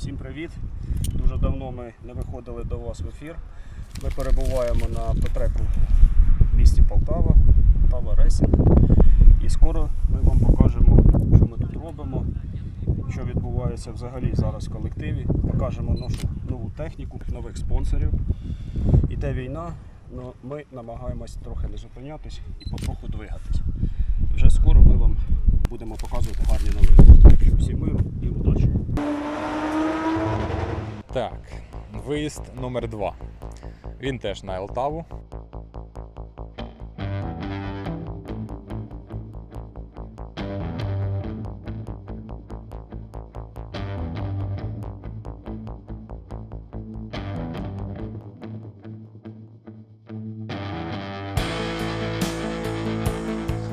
Всім привіт! Дуже давно ми не виходили до вас в ефір. Ми перебуваємо на Петреку в місті Полтава, Полтава Ресінг. І скоро ми вам покажемо, що ми тут робимо, що відбувається взагалі зараз в колективі. Покажемо нашу нову техніку, нових спонсорів. Іде війна, але ми намагаємось трохи не зупинятись і потроху двигатись. Вже скоро ми вам будемо показувати гарні новини. Всім миру і удачі! Так, виїзд номер 2 Він теж на Елтаву.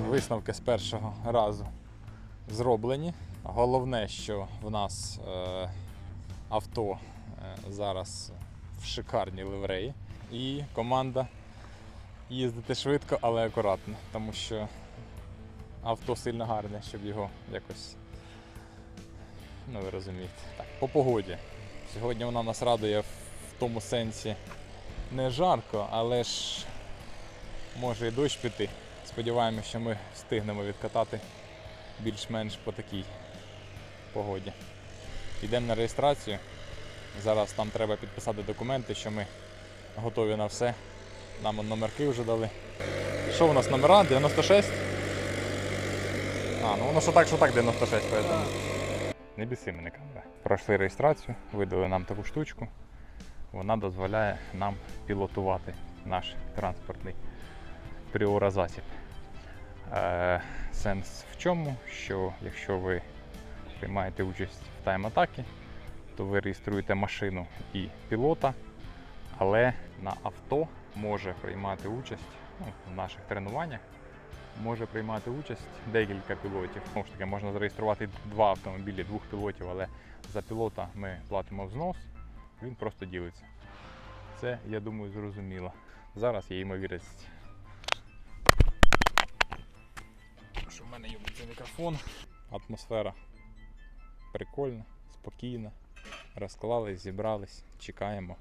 Висновки з першого разу зроблені. Головне, що в нас е, авто зараз в шикарній ливреї. І команда їздити швидко, але акуратно, тому що авто сильно гарне, щоб його якось. Ну, ви розумієте. Так, по погоді. Сьогодні вона нас радує в тому сенсі не жарко, але ж може і дощ піти. Сподіваємося, що ми встигнемо відкатати більш-менш по такій погоді. Йдемо на реєстрацію. Зараз там треба підписати документи, що ми готові на все. Нам номерки вже дали. Що у нас номера? 96? А, ну воно що так, що так 96, поэтому. Не біси мене камера. Пройшли реєстрацію, видали нам таку штучку. Вона дозволяє нам пілотувати наш транспортний пріорозасіб. Е, сенс в чому? Що якщо ви приймаєте участь в тайм-атакі, то ви реєструєте машину і пілота, але на авто може приймати участь ну, в наших тренуваннях. Може приймати участь декілька пілотів. Знову ж таки, можна зареєструвати два автомобілі, двох пілотів, але за пілота ми платимо взнос, він просто ділиться. Це, я думаю, зрозуміло. Зараз є ймовірність, що в мене юбиться мікрофон. Атмосфера прикольна, спокійна. Розклались, зібрались, чекаємо.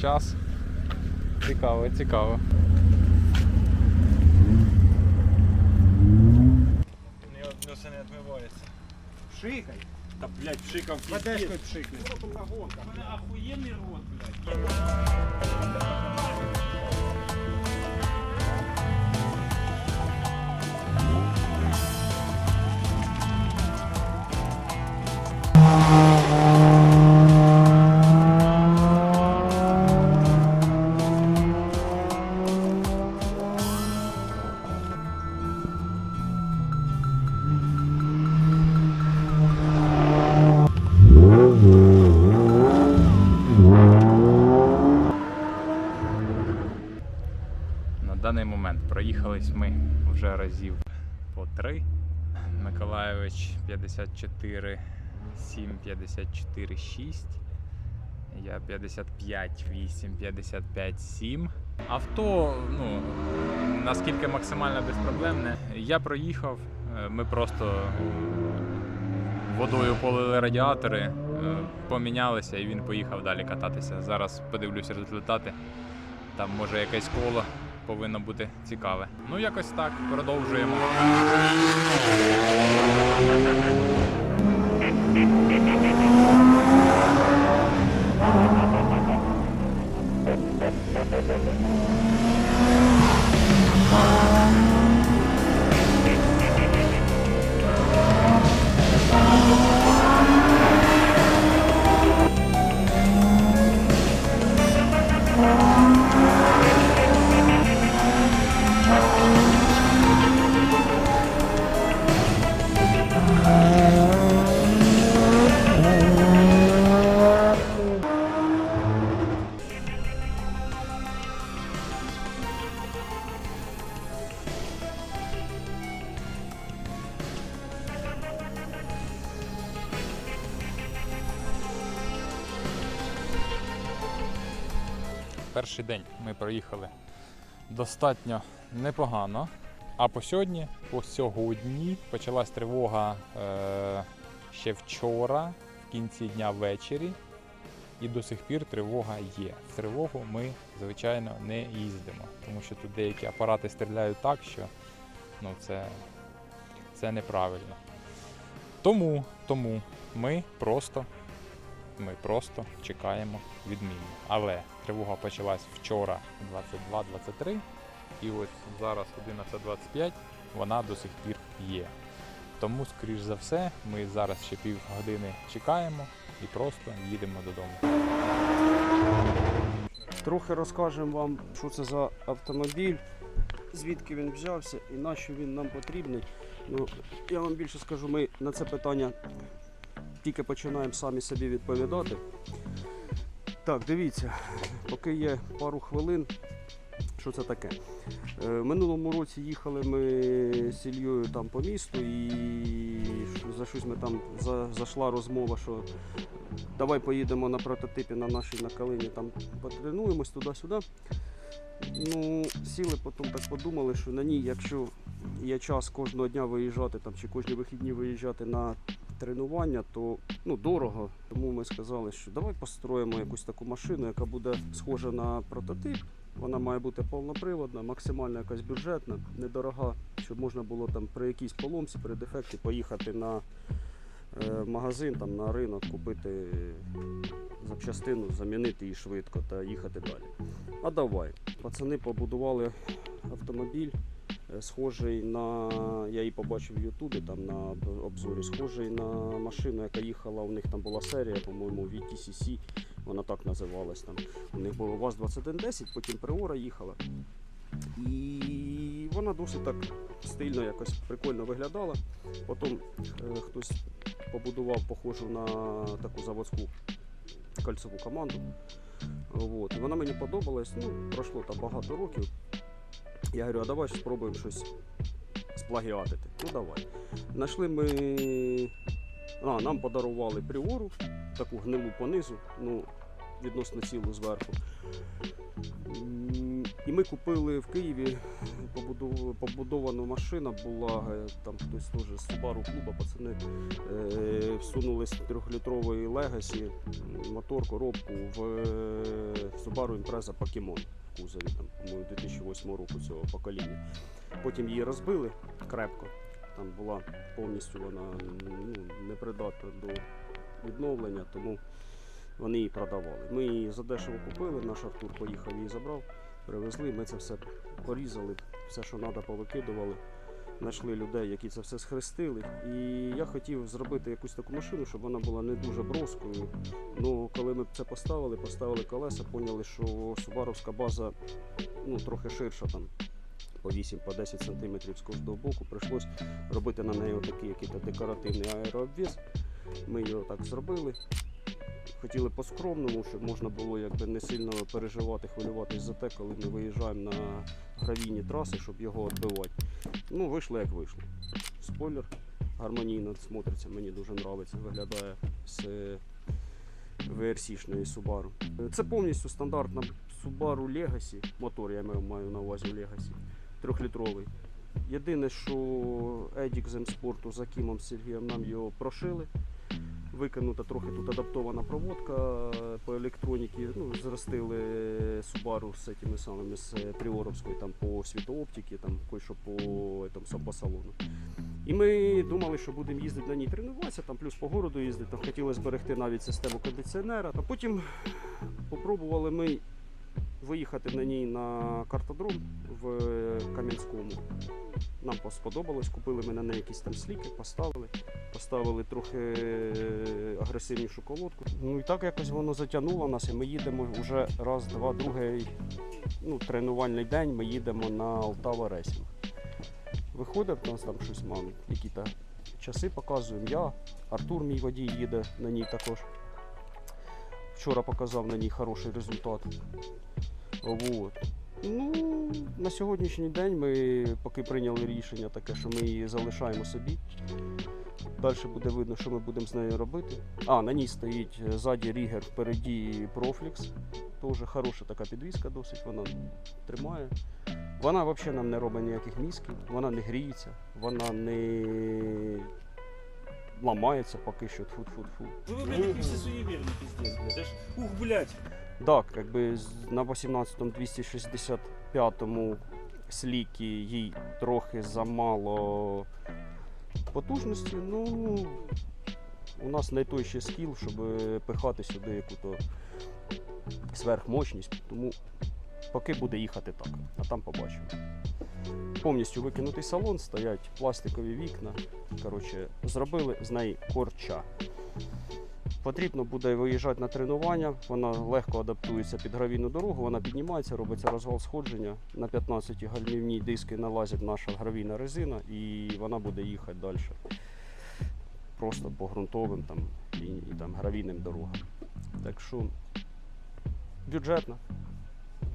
час. Цікаво, цікаво. Носи не відмивається. Пшикай. Та блять, пшикав. Подешкою пшикай. У мене ахуєнний рот, блять. Thank you. Разів по три. Миколаєвич 54, 7, 54, 6. Я 55, 8, 55, 7. Авто, ну, наскільки максимально безпроблемне. Я проїхав, е, ми просто водою полили радіатори, е, помінялися і він поїхав далі кататися. Зараз подивлюся результати. Там може якесь коло повинно бути цікаве. Ну, якось так, продовжуємо. Перший день ми проїхали достатньо непогано. А по сьогодні, по сьогодні почалась тривога е, ще вчора, в кінці дня ввечері. І до сих пір тривога є. В тривогу ми, звичайно, не їздимо, тому що тут деякі апарати стріляють так, що ну, це, це неправильно. Тому, тому ми просто, ми просто чекаємо відміну. Але тривога почалась вчора 22-23, і ось зараз 11.25 вона до сих пір є. Тому, скоріш за все, ми зараз ще півгодини чекаємо і просто їдемо додому. Трохи розкажемо вам, що це за автомобіль, звідки він взявся і на що він нам потрібний. Ну, я вам більше скажу, ми на це питання тільки починаємо самі собі відповідати. Так, дивіться, поки є пару хвилин, що це таке. Е, минулому році їхали ми з Ільєю там по місту і за щось ми там за, зайшла розмова, що давай поїдемо на прототипі на нашій на калині, там потренуємось туди-сюди. Ну, сіли, потім так подумали, що на ній, якщо є час кожного дня виїжджати там, чи кожні вихідні виїжджати на тренування, то ну, дорого. Тому ми сказали, що давай построїмо якусь таку машину, яка буде схожа на прототип. Вона має бути повноприводна, максимально якась бюджетна, недорога, щоб можна було там при якійсь поломці, при дефекті поїхати на е, магазин, там, на ринок, купити запчастину, замінити її швидко та їхати далі. А давай. Пацани побудували автомобіль, схожий на. Я її побачив в Ютубі, там на обзорі, схожий на машину, яка їхала. У них там була серія, по-моєму, VTCC, вона так називалась. Там. У них було ВАЗ-2110, потім Приора їхала. І вона досить так стильно, якось прикольно виглядала. Потім е, хтось побудував похожу на таку заводську кольцеву команду. От. І вона мені подобалась. Ну, пройшло там багато років. Я говорю, а давай спробуємо щось сплагіатити. Ну давай. Знайшли ми. А, нам подарували приору, таку гнилу понизу, ну, відносно цілу зверху. І ми купили в Києві побудов- побудована машина була, е, там хтось теж з Subaru клуба, пацани е, всунули з 3-літрової Legacy мотор, коробку в е, Subaru Impreza Pokemon кузові, там, по-моєму, 2008 року цього покоління. Потім її розбили крепко. Там була повністю вона ну, непридатна до відновлення, тому вони її продавали. Ми її задешево купили, наш Артур поїхав її забрав, привезли, ми це все порізали, все, що треба, повикидували. Знайшли людей, які це все схрестили. І я хотів зробити якусь таку машину, щоб вона була не дуже броскою. Ну, коли ми це поставили, поставили колеса, поняли, що субаровська база ну, трохи ширша там. По 8-10 см з кожного боку прийшлось робити на неї такий декоративний аерообвіз. Ми його так зробили. Хотіли по-скромному, щоб можна було якби не сильно переживати, хвилюватись за те, коли ми виїжджаємо на гравійні траси, щоб його відбивати. Ну, вийшло як вийшло. Спойлер гармонійно смотриться, мені дуже подобається, виглядає з VRC-шної Subaru. Це повністю стандартна Subaru Legacy, мотор я маю- на увазі Legacy, трьохлітровий. Єдине, що Едік з М-спорту за Кімом Сергієм нам його прошили. Викинута трохи тут адаптована проводка по електроніці. Ну, зростили Subaru з цими самими з Пріоровської там по світооптики, там кое-що по, там, сам по салону. І ми думали, що будемо їздити на ній тренуватися, там плюс по городу їздити, там хотіли зберегти навіть систему кондиціонера. А потім попробували ми виїхати на ній на картодром в Кам'янському. Нам сподобалось, купили ми на якісь там сліки, поставили, поставили трохи агресивнішу колодку. Ну і так якось воно затягнуло нас, і ми їдемо вже раз, два, другий ну, тренувальний день. Ми їдемо на Олтава Ресінг. Виходить, у нас там щось мав, які то часи показуємо. Я, Артур, мій водій, їде на ній також. Вчора показав на ній хороший результат. Вот. Ну, на сьогоднішній день ми поки прийняли рішення таке, що ми її залишаємо собі. Далі буде видно, що ми будемо з нею робити. А, на ній стоїть е, ззаді рігер, впереді Proflex. Теж хороша така підвізка досить, вона тримає. Вона взагалі нам не робить ніяких мізків, вона не гріється, вона не ламається поки що тфу-тфу-тфу. Ви, блядь, всі суєвірні, піздець, блядь. Ух, блядь. Так, якби на 18-му 265-му слікі їй трохи замало потужності. Ну, у нас не той ще скіл, щоб пихати сюди яку-то сверхмощність. Тому поки буде їхати так, а там побачимо. Повністю викинутий салон, стоять пластикові вікна. Коротше, зробили з неї корча. Потрібно буде виїжджати на тренування, вона легко адаптується під гравійну дорогу, вона піднімається, робиться розвал сходження. На 15 гальмівні диски налазить наша гравійна резина і вона буде їхати далі. Просто по ґрунтовим там, і, і там, гравійним дорогам. Так що бюджетна,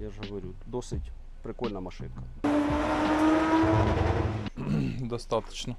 я ж говорю, досить прикольна машинка. Достаточно.